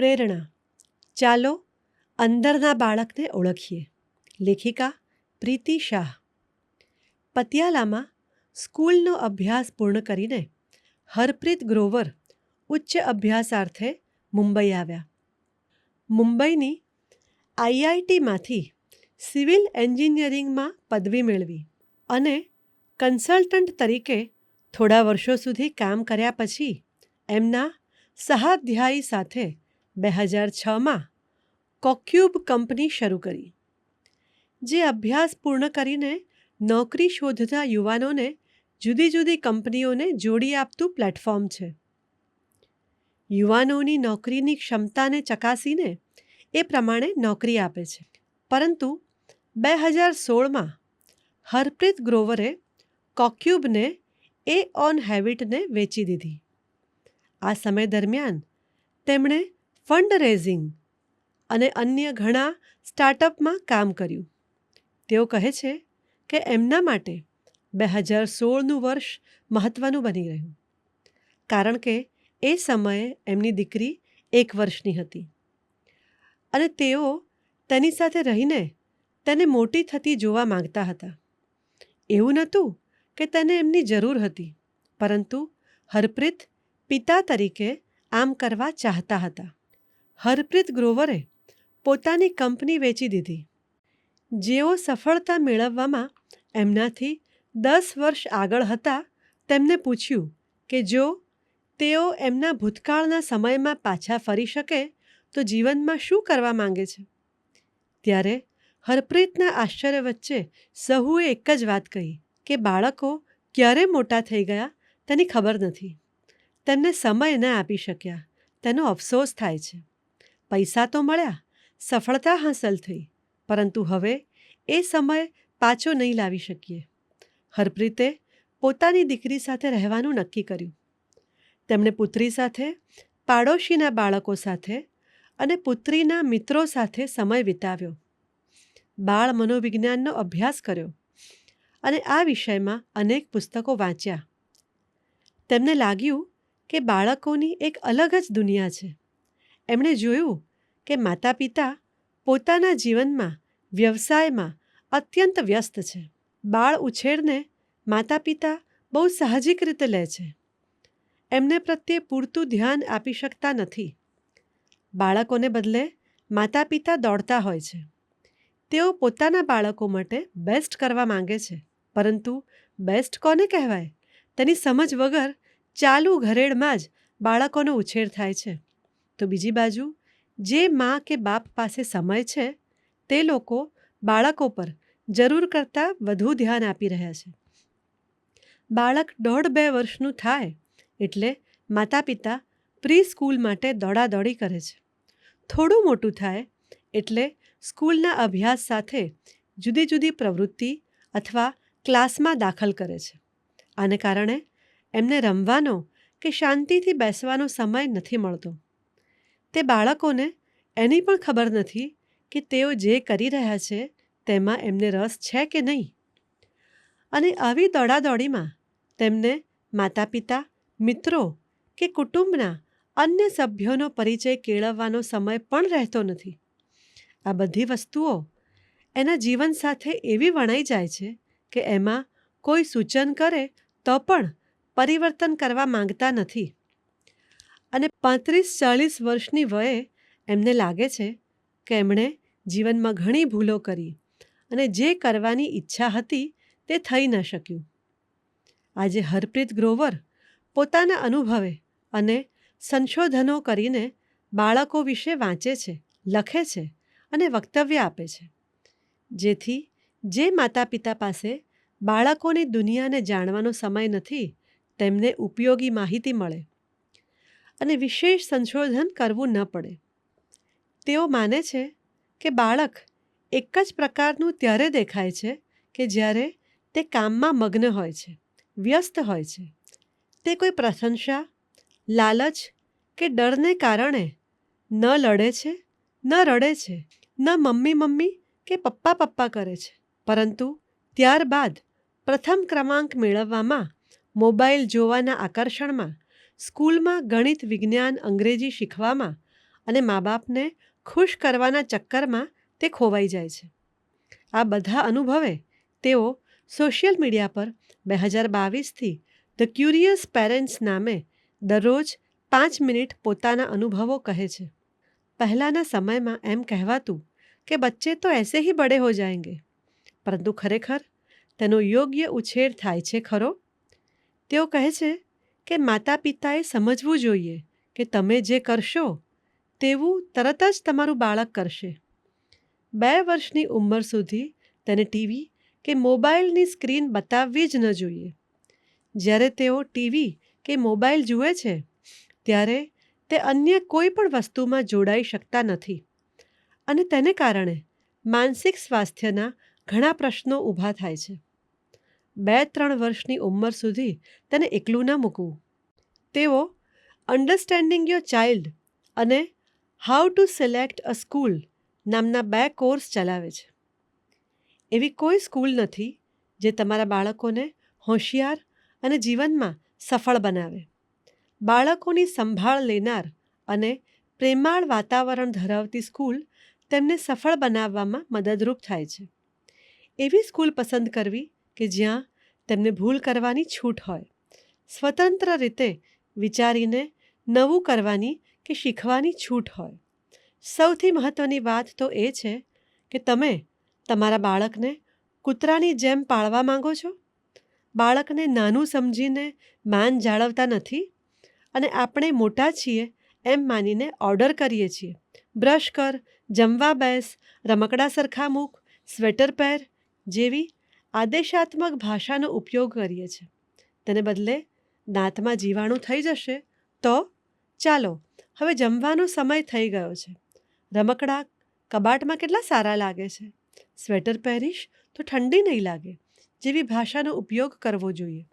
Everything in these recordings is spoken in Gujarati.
પ્રેરણા. ચાલો અંદરના બાળકને ઓળખીએ. લેખિકા પ્રીતિ શાહ. પતિયાલામાં સ્કૂલનો અભ્યાસ પૂર્ણ કરીને હરપ્રીત ગ્રોવર ઉચ્ચ અભ્યાસાર્થે મુંબઈ આવ્યા. મુંબઈની આઈઆઈટીમાંથી સિવિલ એન્જિનિયરિંગમાં પદવી મેળવી અને કન્સલ્ટન્ટ તરીકે થોડા વર્ષો સુધી કામ કર્યા પછી એમના સહાધ્યાયી સાથે બે હજાર છમાં કોક્યુબ કંપની શરૂ કરી, જે અભ્યાસ પૂર્ણ કરીને નોકરી શોધતા યુવાનોને જુદી જુદી કંપનીઓને જોડી આપતું પ્લેટફોર્મ છે. યુવાનોની નોકરીની ક્ષમતાને ચકાસીને એ પ્રમાણે નોકરી આપે છે. પરંતુ બે હજાર સોળમાં હરપ્રીત ગ્રોવરે કોક્યુબને એ ઓન હેવિટને વેચી દીધી. આ સમય દરમિયાન તેમણે ફંડ રેઝિંગ અને અન્ય ઘણા સ્ટાર્ટઅપમાં કામ કર્યું. તેઓ કહે છે કે એમના માટે બે હજાર સોળનું વર્ષ મહત્ત્વનું બની રહ્યું. કારણ કે એ સમયે એમની દીકરી એક વર્ષની હતી. અને તેઓ તેની સાથે રહીને તેને મોટી થતી જોવા માંગતા હતા. એવું નહોતું કે તેને એમની જરૂર હતી, પરંતુ હરપ્રીત પિતા તરીકે આમ કરવા ચાહતા હતા. હરપ્રીત ગ્રોવરે પોતાની કંપની વેચી દીધી. જેઓ સફળતા મેળવવામાં એમનાથી દસ વર્ષ આગળ હતા, તેમને પૂછ્યું કે જો તેઓ એમના ભૂતકાળના સમયમાં પાછા ફરી શકે, તો જીવનમાં શું કરવા માંગે છે? ત્યારે હરપ્રીતના આશ્ચર્ય વચ્ચે સહુએ એક જ વાત કહી કે બાળકો ક્યારે મોટા થઈ ગયા તેની ખબર નથી. તેમને સમય ન આપી શક્યા. તેનો અફસોસ થાય છે. પૈસા તો મળ્યા, સફળતા હાંસલ થઈ, પરંતુ હવે એ સમય પાછો નહીં લાવી શકીએ. હરપ્રીતે પોતાની દીકરી સાથે રહેવાનું નક્કી કર્યું. તેમણે પુત્રી સાથે, પાડોશીના બાળકો સાથે અને પુત્રીના મિત્રો સાથે સમય વિતાવ્યો. બાળ મનોવિજ્ઞાનનો અભ્યાસ કર્યો અને આ વિષયમાં અનેક પુસ્તકો વાંચ્યા. તેમને લાગ્યું કે બાળકોની એક અલગ જ દુનિયા છે. એમણે જોયું કે માતા પિતા પોતાના જીવનમાં, વ્યવસાયમાં અત્યંત વ્યસ્ત છે. બાળ ઉછેરને માતા પિતા બહુ સાહજિક રીતે લે છે. એમને પ્રત્યે પૂરતું ધ્યાન આપી શકતા નથી. બાળકોને બદલે માતા પિતા દોડતા હોય છે. તેઓ પોતાના બાળકો માટે બેસ્ટ કરવા માંગે છે. પરંતુ બેસ્ટ કોને કહેવાય? તેની સમજ વગર ચાલુ ઘરેડમાં જ બાળકોનો ઉછેર થાય છે. તો બીજી બાજુ, જે મા કે બાપ પાસે સમય છે, તે લોકો બાળકો પર જરૂર કરતાં વધુ ધ્યાન આપી રહ્યા છે. બાળક દોઢ બે વર્ષનું થાય એટલે માતા પિતા પ્રી સ્કૂલ માટે દોડાદોડી કરે છે. થોડું મોટું થાય એટલે સ્કૂલના અભ્યાસ સાથે જુદી જુદી પ્રવૃત્તિ અથવા ક્લાસમાં દાખલ કરે છે. આને કારણે એમને રમવાનો કે શાંતિથી બેસવાનો સમય નથી મળતો. તે બાળકોને એની પણ ખબર નથી કે તેઓ જે કરી રહ્યા છે તેમાં એમને રસ છે કે નહીં. અને આવી દોડાદોડીમાં તેમને માતા પિતા મિત્રો કે કુટુંબના અન્ય સભ્યોનો પરિચય કેળવવાનો સમય પણ રહેતો નથી. આ બધી વસ્તુઓ એના જીવન સાથે એવી વણાઈ જાય છે કે એમાં કોઈ સૂચન કરે તો પણ પરિવર્તન કરવા માંગતા નથી. અને પાંત્રીસ ચાલીસ વર્ષની વયે એમને લાગે છે કે એમણે જીવનમાં ઘણી ભૂલો કરી અને જે કરવાની ઈચ્છા હતી તે થઈ ન શક્યું. આજે હરપ્રીત ગ્રોવર પોતાના અનુભવે અને સંશોધનો કરીને બાળકો વિશે વાંચે છે, લખે છે અને વક્તવ્ય આપે છે. જેથી જે માતા પિતા પાસે બાળકોની દુનિયાને જાણવાનો સમય નથી, તેમને ઉપયોગી માહિતી મળે. અને વિશેષ સંશોધન કરવું ન પડે. તેઓ માને છે કે બાળક એક જ પ્રકારનું ત્યારે દેખાય છે કે જ્યારે તે કામમાં મગ્ન હોય છે, વ્યસ્ત હોય છે. તે કોઈ પ્રશંસા, લાલચ કે ડરને કારણે ન લડે છે, ન રડે છે, ન મમ્મી મમ્મી કે પપ્પા પપ્પા કરે છે. પરંતુ ત્યારબાદ પ્રથમ ક્રમાંક મેળવવામાં મોબાઈલ જોવાના આકર્ષણમાં સ્કૂલમાં ગણિત, વિજ્ઞાન, અંગ્રેજી શીખવામાં અને મા બાપને ખુશ કરવાના ચક્કરમાં તે ખોવાઈ જાય છે. આ બધા અનુભવે તેઓ સોશિયલ મીડિયા પર બે હજાર બાવીસથી ધ ક્યુરિયસ પેરેન્ટ્સ નામે દરરોજ પાંચ મિનિટ પોતાના અનુભવો કહે છે. પહેલાંના સમયમાં એમ કહેવાતું કે બચ્ચે તો એસે હી બડે હો જાયંગે પરંતુ ખરેખર તેનો યોગ્ય ઉછેર થાય છે ખરો? તેઓ કહે છે કે માતા પિતાએ સમજવું જોઈએ કે તમે જે કરશો, તેવું તરત જ તમારું બાળક કરશે. બે વર્ષની ઉંમર સુધી તેને ટીવી કે મોબાઈલની સ્ક્રીન બતાવવી જ ન જોઈએ. જ્યારે તેઓ ટીવી કે મોબાઈલ જુએ છે, ત્યારે તે અન્ય કોઈ પણ વસ્તુમાં જોડાઈ શકતા નથી. અને તેને કારણે માનસિક સ્વાસ્થ્યના ઘણા પ્રશ્નો ઊભા થાય છે. બે ત્રણ વર્ષની ઉંમર સુધી તેને એકલું ન મૂકવું. તેઓ અન્ડરસ્ટેન્ડિંગ યોર ચાઇલ્ડ અને how to select a school નામના બે કોર્સ ચલાવે છે. એવી કોઈ સ્કૂલ નથી જે તમારા બાળકોને હોશિયાર અને જીવનમાં સફળ બનાવે. બાળકોની સંભાળ લેનાર અને પ્રેમાળ વાતાવરણ ધરાવતી સ્કૂલ તેમને સફળ બનાવવામાં મદદરૂપ થાય છે. એવી સ્કૂલ પસંદ કરવી કે જ્યાં તેમને ભૂલ કરવાની છૂટ હોય. સ્વતંત્ર રીતે વિચારીને નવું કરવાની કે શીખવાની છૂટ હોય. સૌથી મહત્ત્વની વાત તો એ છે કે તમે તમારા બાળકને કૂતરાની જેમ પાળવા માંગો છો? બાળકને નાનું સમજીને માન જાળવતા નથી? અને આપણે મોટા છીએ એમ માનીને ઓર્ડર કરીએ છીએ. બ્રશ કર, જમવા બેસ, રમકડા સરખા મૂક, સ્વેટર પહેર જેવી આદેશાત્મક ભાષાનો ઉપયોગ કરીએ છીએ. તેને બદલે દાંતમાં જીવાણું થઈ જશે તો ચાલો, હવે જમવાનો સમય થઈ ગયો છે. રમકડા કબાટમાં કેટલા સારા લાગે છે? સ્વેટર પહેરીશ તો ઠંડી નહીં લાગે, જેવી ભાષાનો ઉપયોગ કરવો જોઈએ.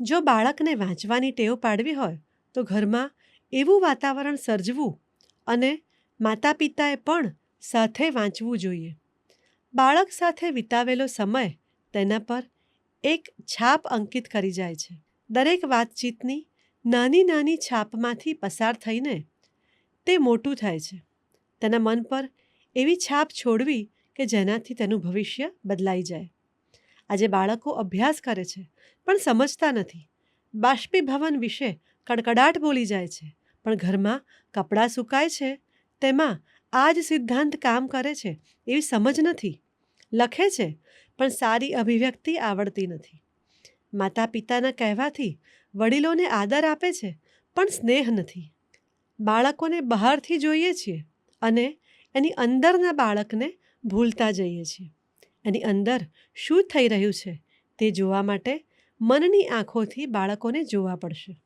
જો બાળકને વાંચવાની ટેવ પાડવી હોય, તો ઘરમાં એવું વાતાવરણ સર્જવું અને માતા પિતાએ પણ સાથે વાંચવું જોઈએ. બાળક સાથે વિતાવેલો સમય તેના પર એક છાપ અંકિત કરી જાય છે. દરેક વાતચીતની નાની નાની છાપમાંથી પસાર થઈને તે મોટું થાય છે. તેના મન પર એવી છાપ છોડવી કે જેનાથી તેનું ભવિષ્ય બદલાઈ જાય. આજે બાળકો અભ્યાસ કરે છે, પણ સમજતા નથી. બાષ્પીભવન વિશે કડકડાટ બોલી જાય છે, પણ ઘરમાં કપડાં સુકાય છે, તેમાં આ જ સિદ્ધાંત કામ કરે છે એવી સમજ નથી. લખે છે પણ સારી અભિવ્યક્તિ આવડતી નથી. માતા પિતાના કહેવાથી વડીલોને આદર આપે છે, પણ સ્નેહ નથી. બાળકોને બહારથી જોઈએ છીએ અને એની અંદરના બાળકને ભૂલતા જઈએ છીએ. એની અંદર શું થઈ રહ્યું છે તે જોવા માટે મનની આંખોથી બાળકોને જોવા પડશે.